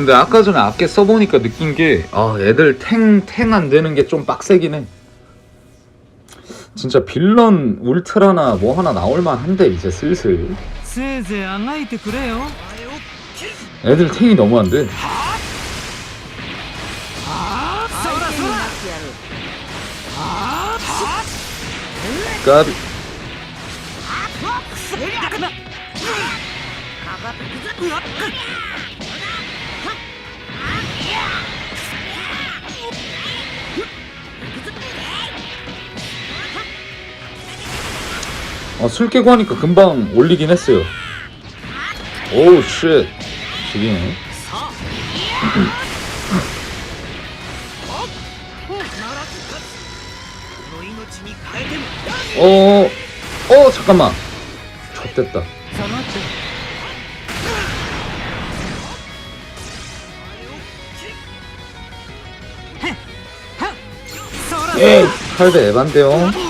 근데 아까 전에 아껴 써보니까 느낀 게 아 애들 탱 탱 안 되는 게 좀 빡세긴 해. 진짜 빌런 울트라나 뭐 하나 나올만 한데 이제 슬슬. 애들 탱이 너무 안돼. 까비. 아, 술 깨고 하니까 금방 올리긴 했어요. 오우, 쉣. 죽이네. 어, 어, 잠깐만. 좆됐다. 예, 에이, 칼대 에반데요.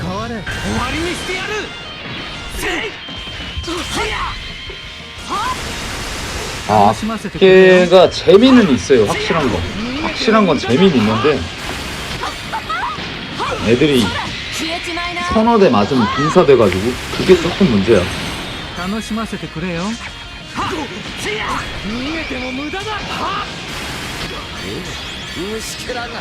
変われ終わりにしてやるせい 아, 걔가 재미는 있어요. 확실한 건. 확실한 건 재미는 있는데 애들이 消えちまいな 선어대 맞으면 빙사돼가지고 그게 조금 문제야. 楽しませてくれよ逃げても無駄だ虫けらが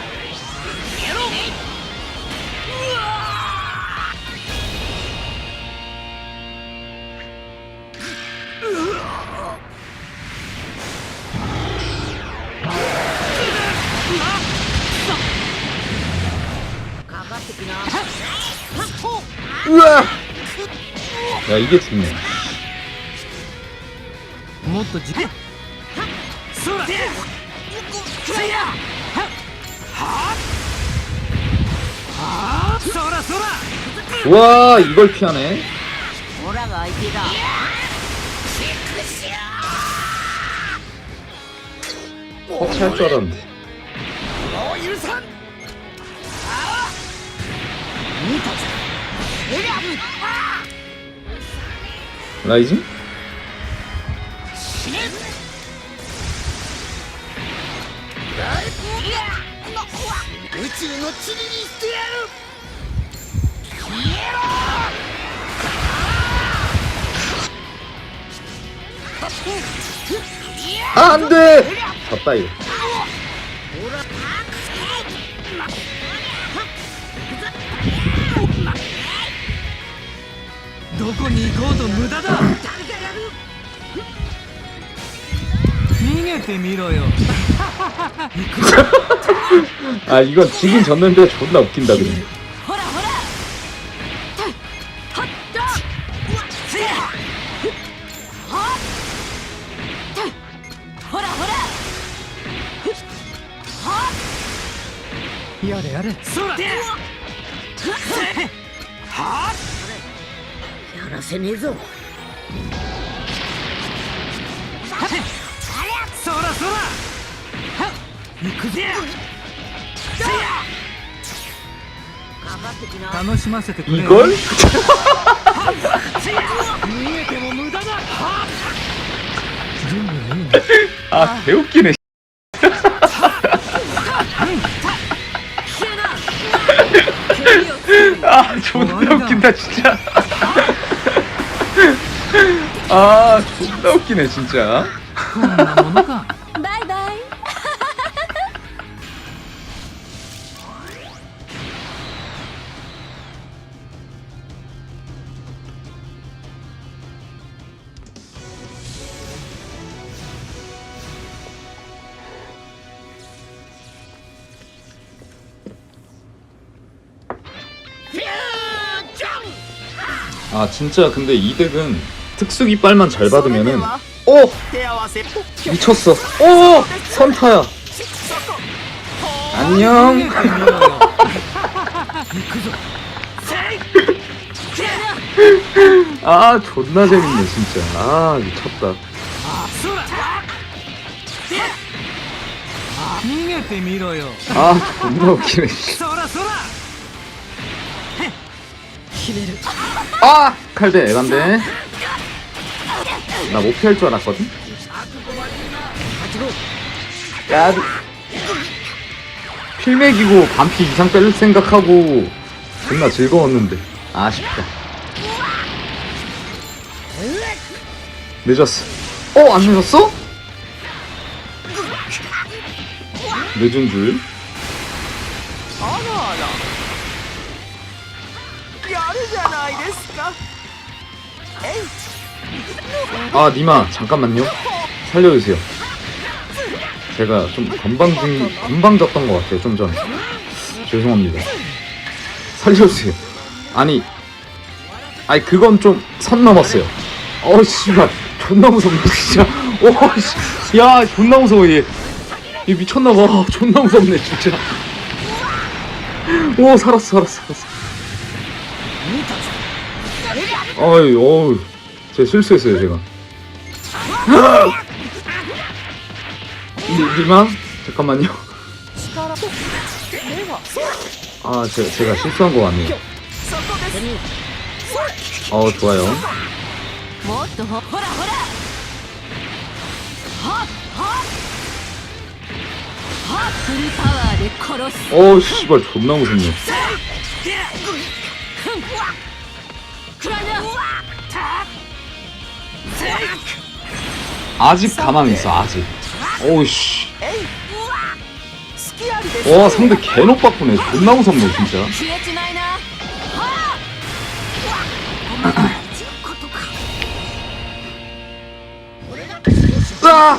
うわ야 이게 죽네. もっとじそら 와 이걸 피하네. 허치할 어, 줄 알았는데 라이징? 아! 宇宙の塵にしてやる消えろんで硬いよどこに行こうと無駄だ 逃げてみろよ 아, 이건 지긴 졌는데 존나 웃긴다, 그냥. ほらほらはっとせやはっほらほらやれやれそらやらせねえぞ 楽しませてくれよ 이걸? 逃げても無駄だ準備はいいね 아, 개웃기네. 아, 존나 웃긴다, 진짜. 아, 존나 웃기네, 진짜. こんなものか 아 진짜 근데 이 덱은 특수 깃발만 잘 받으면은 오! 미쳤어 오! 선타야 안녕 아 존나 재밌네 진짜 아 미쳤다 아 존나 웃기네 아! 칼대 에반데. 나 못 피할 줄 알았거든? 야 필맥이고 반피 이상 뺄 생각하고 존나 즐거웠는데. 아쉽다. 늦었어. 어? 안 늦었어? 늦은 줄 아 니마 잠깐만요. 살려주세요. 제가 좀 건방진 건방졌던 것 같아요 좀 전에 죄송합니다. 살려주세요. 아니 아니 그건 좀 선 넘었어요. 어우 씨발 존나 무섭네 진짜. 오씨. 야 존나 무서워 얘. 얘 미쳤나봐. 존나 무섭네 진짜. 오 살았어 살았어 살았어 아이 어우. 제가 실수했어요, 제가. 님들만 잠깐만요. 아, 제가, 제가 실수한 거 같네요. 어, 좋아요. 어우 씨발, 존나 무섭네. 아직 가만히 있어 아직. 오우씨. 와 어, 상대 개노빠꾸네. 존나 무섭네 진짜. 으아!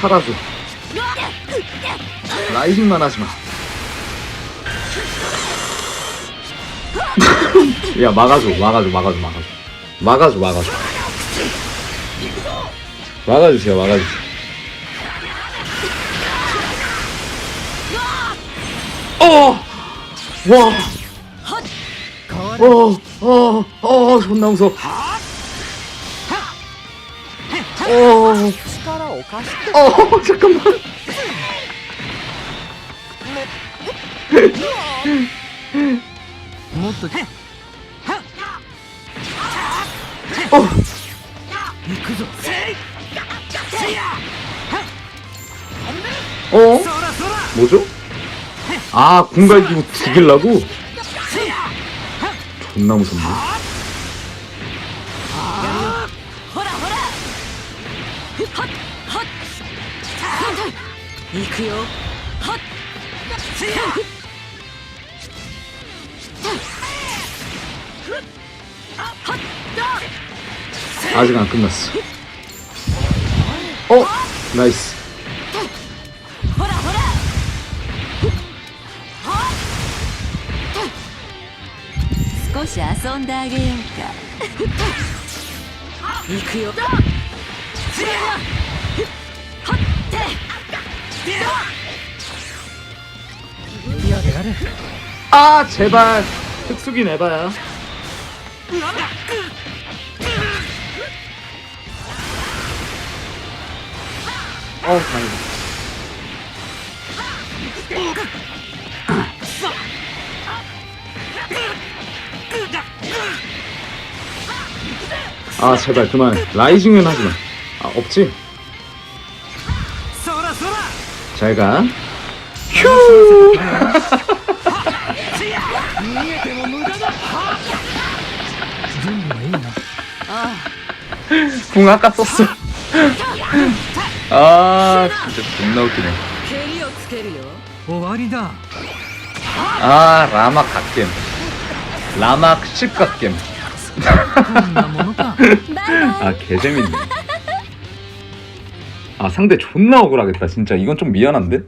사라져. 라이딩만 하지마. 야 막아줘 막아줘 막아줘 막아줘 막아줘 막아줘 막아주세요 막아주세요 어! 와! 어! 어! 어! 존나 무서워 어! 어! 잠깐만 어. 어? 뭐죠? 아, 공갈기고 죽일라고? 존나 무섭네. 아직 안 끝났어. 어? 나이스. 아 제발. 특수기 내봐야. 어우 다아 제발 그만. 라이징은 하지마. 아 없지? 잘가. 휴 궁 아까 썼어. 아, 진짜 존나 웃기네. 蹴りをつけるよ終わりだ 아, 라막 갓겜. 라막 10갓겜. こんなものか 아, 개재밌네. 아, 상대 존나 억울하겠다. 진짜 이건 좀 미안한데?